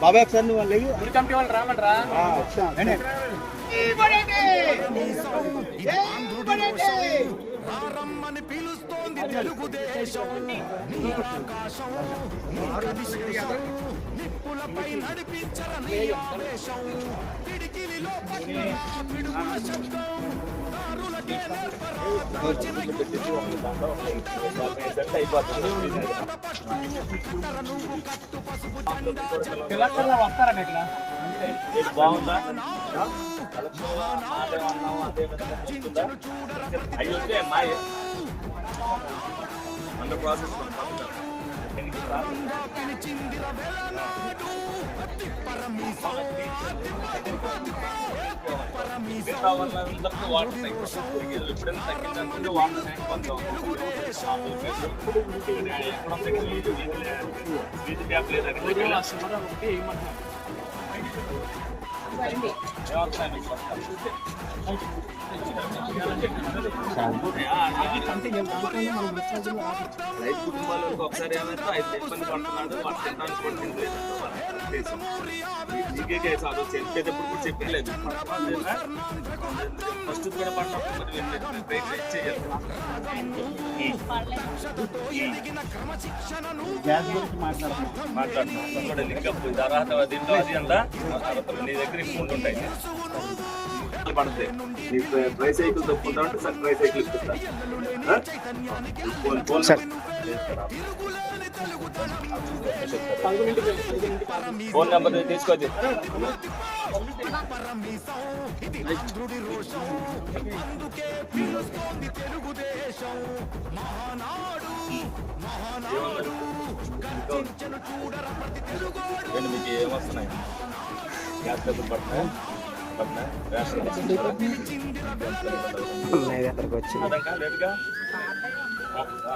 బాబాయ్ ఒకసారి నువ్వు లేవు కమిటీ వాళ్ళు రామంటారా రమ్మని పిలుస్తోంది తెలుగుదేశం. నీలాకాశం నిప్పులపై నడిపించర నీ ఆవేశం పిడికిలిలో పిడుగుల శబ్దం దారులకే నేర్పరా దాచిన యుద్ధం. కట్టర నువ్వు కట్టు పసుపు జెండా వస్తారా ఇట్లా బాగుందా? అవి వస్తే మాయ అండర్ ప్రాసెస్ పిలిచిందిర వెలనాడు వాటర్ ఎప్పుడైనా తగ్గిందనుకుంటే వాటర్ ట్యాంక్ వీధి ట్యాప్ లేదు అక్కడ 不要太美了，好。రైతు కుటుంబాలకు ఒకసారి ఏమైతే అయితే ఇబ్బంది పడుతున్నాడు తినడానికి కూడా తినలేదు ఉద్దేశం. చెప్పేటప్పుడు కూడా చెప్పలేదు ఫస్ట్ కూడా పడినప్పుడు చేయాలి మాట్లాడుతున్నాం. మాట్లాడుతున్నాం లింక్ అప్ అర్హత దీంట్లో అది అంతా నీ దగ్గర ఫోన్ ఉంటాయి. పడతాయి. నీకు ట్రై సైకిల్ తప్పుకుంటా ఉంటే సార్ ట్రై సైకిల్ ఇప్పిస్తా. ఆ? ఫోన్ నెంబర్ తీసుకోవచ్చు మీకు ఏమొస్తున్నాయి? గ్యాస్ డబ్బులు పడుతున్నాయి? పడుతున్నాయి లేదుగా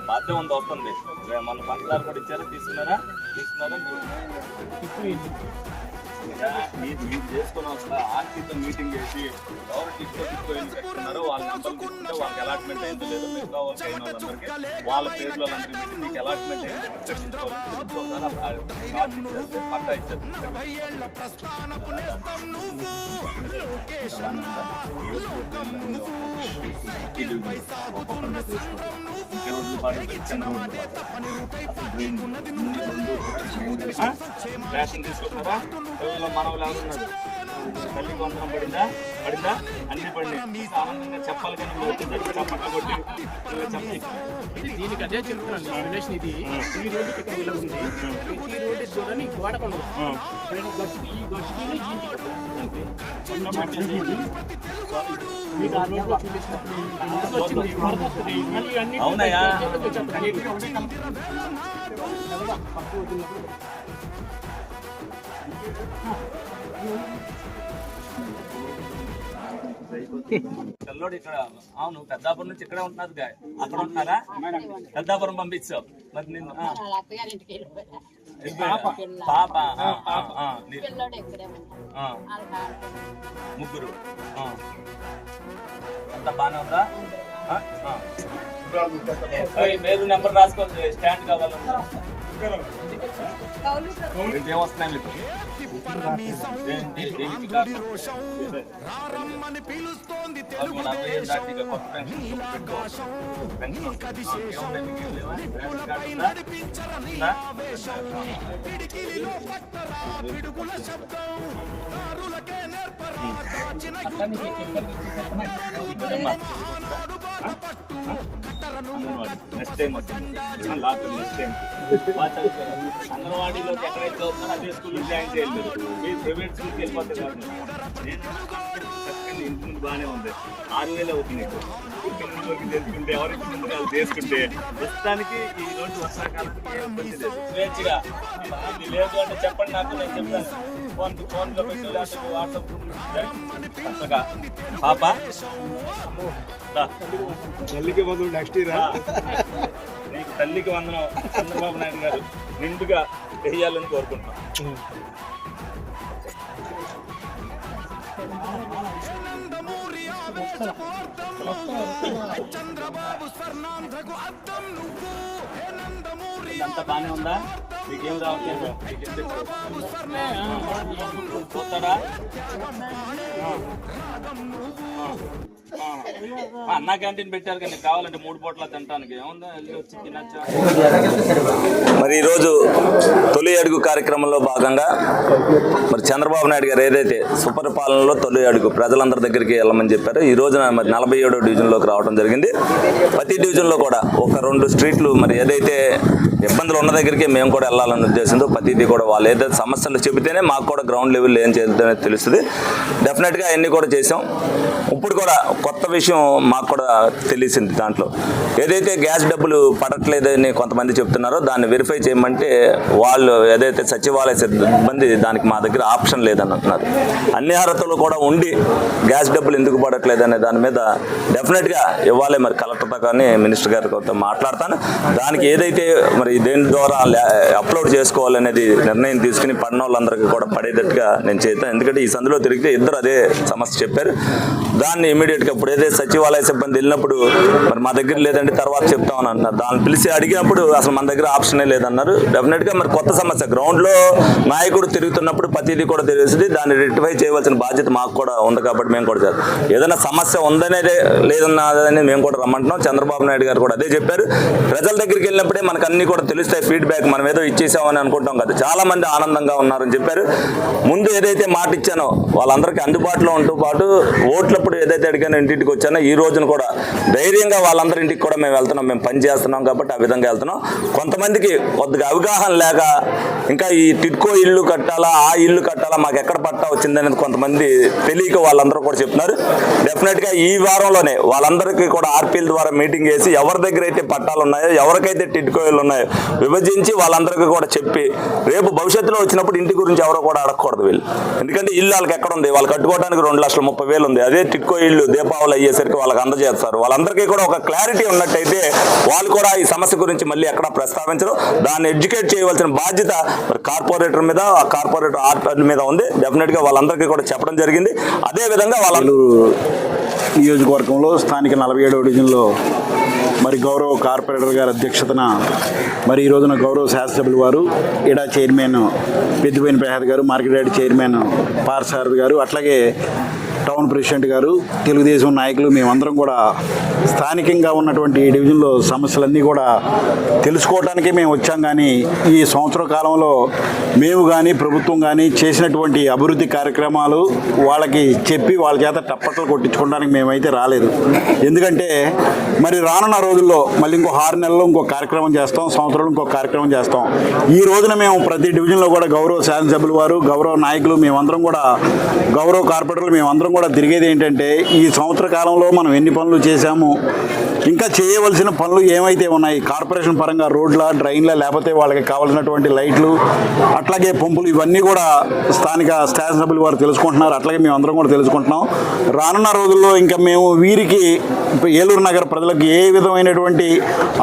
బాధ్యత ఉంది వస్తుంది మన పంచదార కూడా ఇచ్చారా తీసుకున్నారా తీసుకున్నారా మీరు మీరు చేసుకుని వస్తా ఆర్టీతో మీటింగ్ చేసి ఎవరు టికెట్ పెట్టుకున్నారో వాళ్ళ నెంబర్ తీసుకుంటే వాళ్ళకి అలాట్మెంట్ అయిందో లేదో మిగతా వాళ్ళకి అయిన వాళ్ళందరికీ వాళ్ళ పేర్లు మీకు అలాట్మెంట్ అయింది పట్టా ఇచ్చారు రేషన్ తీసుకుంటారా ఎవరిలో మనవలు ఎవరున్నారు తల్లికి వందనం పడిందా? పడిందా? అన్ని పడినాయి. ఆనందంగా చెప్పాలి కానీ వచ్చేసరికి చప్పట్లు కొట్టి ఇలా చెప్పి దీనికి అదే చెప్తున్నాను రిలేషన్ ఇది. ఈ రోడ్డు ఇక్కడ ఇలా ఉంది. ఈ రోడ్డు చూడని గోడ కొండ. నేను గట్టు ఈ అంతే. మీకు ఆ రోడ్లో చూపించినప్పుడు వరద పిల్లోడు ఇక్కడ అవును పెద్దాపురం నుంచి ఇక్కడే ఉంటున్నారు గా. అక్కడ ఉంటున్నారా? పెద్దాపురం పంపించావు. మరి? పాప. ముగ్గురు. ఆ. అంతా బాగానే ఉందా? పేరు నెంబర్ రాసుకోండి స్టాండ్ కావాలన్నా రారమ్మని పిలుస్తోంది తెలుగు నలభై ఏళ్ళు నీలాకాశం నిప్పులపై నడిపించర నీ ఆవేశం పిడికిలిలో పట్టరా పిడుగుల శబ్దం దారులకే నేర్పరా దాచిన యుద్ధం మహానాడు బాట next time last next time ఎక్కడైతే చదువుతారో అదే స్కూల్లో జాయిన్ చేయలేదు మీరు ప్రైవేట్ స్కూల్కి వెళ్ళిపోతే ఇంటి ముందు బాగానే ఉంది. ఆరు వేలు అవుతుంది నీకు. చేసుకుంటే ఎవరికి ముందు వాళ్ళు చేసుకుంటే ప్రస్తుతానికి ఈ రోజు వర్షాకాలానికి ఏం ఇబ్బంది లేదు. స్వేచ్ఛగా. ఇది లేదు అంటే చెప్పండి నాకు నేను చెప్తాను. ఫోన్ ఫోన్లో పెట్టి లేకపోతే వాట్సాప్ చక్కగా పాప. తల్లికి మొదలు నెక్స్ట్ ఇయర్? నీకు తల్లికి వందనం చంద్రబాబు నాయుడు గారు నిండుగా వేయాలని కోరుకుంటున్నాం. చంద్రబాబు స్వర్ణాంధ్రకు అర్థం నువ్వు. హే నందమూరి అంత బానే ఉందా? మీకేం అన్నా క్యాంటీన్ పెట్టారు కానీ కావాలంటే మూడు పూట్ల తింటానికి ఏముందా? వెళ్ళి వచ్చి తినచ్చా? మరి ఈరోజు తొలి అడుగు కార్యక్రమంలో భాగంగా మరి చంద్రబాబు నాయుడు గారు ఏదైతే సుపరిపాలనలో తొలి అడుగు ప్రజలందరి దగ్గరికి వెళ్ళమని చెప్పారు ఈ రోజున మరి నలభై ఏడో డివిజన్లోకి రావడం జరిగింది. ప్రతి డివిజన్లో కూడా ఒక రెండు స్ట్రీట్లు మరి ఏదైతే ఇబ్బందులు ఉన్న దగ్గరికి మేము కూడా వెళ్ళాలన్న ఉద్దేశంతో ప్రతిదీ కూడా వాళ్ళు ఏదైతే సమస్యలు చెబితేనే మాకు కూడా గ్రౌండ్ లెవెల్ ఏం చేద్దామో తెలుస్తుంది. డెఫినెట్గా అన్నీ కూడా చేసాం ఇప్పుడు కూడా కొత్త విషయం మాకు కూడా తెలిసింది దాంట్లో. ఏదైతే గ్యాస్ డబ్బులు పడట్లేదని కొంతమంది చెప్తున్నారో దాన్ని వెరిఫై చేయమంటే వాళ్ళు ఏదైతే సచివాలయ సిబ్బంది దానికి మా దగ్గర ఆప్షన్ లేదని అంటున్నారు. అన్ని అర్హతలు కూడా ఉండి గ్యాస్ డబ్బులు ఎందుకు పడట్లేదు అనే దాని మీద డెఫినెట్గా ఇవ్వాలి మరి కలెక్టర్తో కానీ మినిస్టర్ గారితో మాట్లాడతాను. దానికి ఏదైతే మరి దేని ద్వారా అప్లోడ్ చేసుకోవాలనేది నిర్ణయం తీసుకుని పడిన వాళ్ళందరికీ కూడా పడేటట్టుగా నేను చేస్తాను ఎందుకంటే ఈ సందులో తిరిగితే ఇద్దరు అదే సమస్య చెప్పారు. దాన్ని ఇమీడియట్గా ఇప్పుడు ఏదైతే సచివాలయ సిబ్బంది వెళ్ళినప్పుడు మరి మా దగ్గర లేదంటే తర్వాత చెప్తామని అన్నారు దాన్ని పిలిచి అడిగినప్పుడు అసలు మన దగ్గర ఆప్షనే లేదన్నారు. డెఫినెట్గా మరి కొత్త సమస్య గ్రౌండ్లో నాయకుడు తిరుగుతున్నప్పుడు ప్రతిదీ కూడా తెలిసింది దాన్ని రెక్టిఫై చేయవలసిన బాధ్యత మాకు కూడా ఉంది కాబట్టి మేము కూడా చేస్తాం. ఏదైనా సమస్య ఉందనేదే లేదన్నదని మేము కూడా రమ్మంటున్నాం. చంద్రబాబు నాయుడు గారు కూడా అదే చెప్పారు. ప్రజల దగ్గరికి వెళ్ళినప్పుడే మనకు అన్ని కూడా తెలుస్తాయి. ఫీడ్బ్యాక్ మనం ఏదో ఇచ్చేసామని అనుకుంటాం కదా. చాలా మంది ఆనందంగా ఉన్నారని చెప్పారు. ముందు ఏదైతే మాట ఇచ్చానో వాళ్ళందరికీ అందుబాటులో ఉంటూ పాటు ఓట్లప్పుడు ఏదైతే అడిగానో ఇంటింటికి వచ్చానో ఈ రోజున కూడా ధైర్యంగా వాళ్ళందరి ఇంటికి కూడా మేము వెళ్తున్నాం. మేము పని చేస్తున్నాం కాబట్టి ఆ విధంగా వెళ్తున్నాం. కొంతమందికి కొద్దిగా అవగాహన లేక ఇంకా ఈ టిట్కో ఇల్లు కట్టాలా ఆ ఇల్లు కట్టాలా మాకు ఎక్కడ పట్టా వచ్చిందనేది కొంతమంది తెలియక వాళ్ళందరూ కూడా చెప్తున్నారు. డెఫినెట్గా ఈ వారంలోనే వాళ్ళందరికీ కూడా ఆర్పీల ద్వారా మీటింగ్ చేసి ఎవరి దగ్గర అయితే పట్టాలు ఉన్నాయో ఎవరికైతే టిట్కో ఇల్లు ఉన్నాయో విభజించి వాళ్ళందరికీ కూడా చెప్పి రేపు భవిష్యత్తులో వచ్చినప్పుడు ఇంటి గురించి ఎవరో కూడా అడగకూడదు వీళ్ళు. ఎందుకంటే ఇల్లు వాళ్ళకి ఎక్కడ ఉంది? వాళ్ళు కట్టుకోవడానికి రెండు లక్షల ముప్పై వేలు ఉంది. అదే టిట్కో ఇల్లు దీపావళి అయ్యేసరికి వాళ్ళకి అందజేస్తారు. వాళ్ళందరికీ కూడా ఒక క్లారిటీ ఉన్నట్టయితే వాళ్ళు కూడా ఈ సమస్య గురించి మళ్ళీ ఎక్కడ ప్రస్తావించరు. దాన్ని ఎడ్యుకేట్ చేయవలసిన బాధ్యత కార్పొరేటర్ మీద ఆ కార్పొరేటర్ ఆర్టర్ మీద ఉంది. డెఫినెట్గా వాళ్ళందరికీ కూడా చెప్పడం జరిగింది. అదే విధంగా వాళ్ళ నియోజకవర్గంలో స్థానిక నలభై ఏడవ డివిజన్లో మరి గౌరవ కార్పొరేటర్ గారి అధ్యక్షతన మరి ఈ రోజున గౌరవ శాసనసభ్యులు వారు ఇడా చైర్మన్ పెద్దిపోయిన ప్రసాద్ గారు మార్కెట్ చైర్మన్ పార్సారథి గారు అట్లాగే టౌన్ ప్రెసిడెంట్ గారు తెలుగుదేశం నాయకులు మేమందరం కూడా స్థానికంగా ఉన్నటువంటి ఈ డివిజన్లో సమస్యలన్నీ కూడా తెలుసుకోవడానికి మేము వచ్చాం. కానీ ఈ సంవత్సర కాలంలో మేము కానీ ప్రభుత్వం కానీ చేసినటువంటి అభివృద్ధి కార్యక్రమాలు వాళ్ళకి చెప్పి వాళ్ళ చేత టప్పట్లు కొట్టించుకోవడానికి మేమైతే రాలేదు. ఎందుకంటే మరి రానున్న రోజుల్లో మళ్ళీ ఇంకో ఆరు నెలల్లో ఇంకో కార్యక్రమం చేస్తాం సంవత్సరంలో ఇంకో కార్యక్రమం చేస్తాం. ఈ రోజున మేము ప్రతి డివిజన్లో కూడా గౌరవ శాసనసభ్యులు వారు గౌరవ నాయకులు మేమందరం కూడా గౌరవ కార్పొరేటర్లు మేమందరం కూడా తిరిగేది ఏంటంటే ఈ సంవత్సర కాలంలో మనం ఎన్ని పనులు చేశాము ఇంకా చేయవలసిన పనులు ఏమైతే ఉన్నాయి? కార్పొరేషన్ పరంగా రోడ్ల డ్రైన్ల లేకపోతే వాళ్ళకి కావాల్సినటువంటి లైట్లు అట్లాగే పంపులు ఇవన్నీ కూడా స్థానిక శాసనసభ్యులు వారు తెలుసుకుంటున్నారు. అట్లాగే మేము అందరం కూడా తెలుసుకుంటున్నాం. రానున్న రోజుల్లో ఇంకా మేము వీరికి ఏలూరు నగర ప్రజలకు ఏ విధమైనటువంటి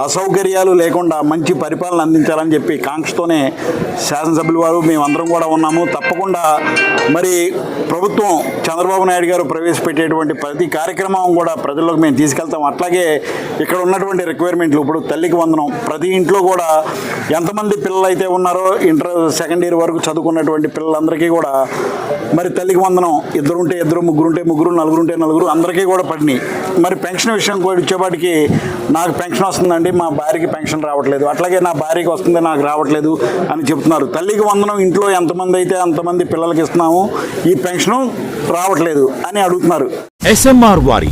అసౌకర్యాలు లేకుండా మంచి పరిపాలన అందించాలని చెప్పి కాంక్షతోనే శాసనసభ్యులు వారు మేమందరం కూడా ఉన్నాము. తప్పకుండా మరి ప్రభుత్వం చంద్రబాబు నాయుడు గారు ప్రవేశపెట్టేటువంటి ప్రతి కార్యక్రమం కూడా ప్రజల్లోకి మేము తీసుకెళ్తాం. అట్లాగే ఇక్కడ ఉన్నటువంటి రిక్వైర్మెంట్లు ఇప్పుడు తల్లికి వందనం. ప్రతి ఇంట్లో కూడా ఎంతమంది పిల్లలు అయితే ఉన్నారో ఇంటర్ సెకండ్ ఇయర్ వరకు చదువుకున్నటువంటి పిల్లలందరికీ కూడా మరి తల్లికి వందనం. ఇద్దరు ఉంటే ఇద్దరు ముగ్గురు ఉంటే ముగ్గురు నలుగురు ఉంటే నలుగురు అందరికీ కూడా పడినాయి. మరి పెన్షన్ విషయం కూడా వచ్చేపాటికి నాకు పెన్షన్ వస్తుందండి మా భార్యకి పెన్షన్ రావట్లేదు. అట్లాగే నా భార్యకి వస్తుంది నాకు రావట్లేదు అని చెప్తున్నారు. తల్లికి వందనం ఇంట్లో ఎంతమంది అయితే అంతమంది పిల్లలకి ఇస్తున్నాము ఈ పెన్షన్ రావట్లేదు అని అడుగుతున్నారు. ఎస్ఎంఆర్ వారి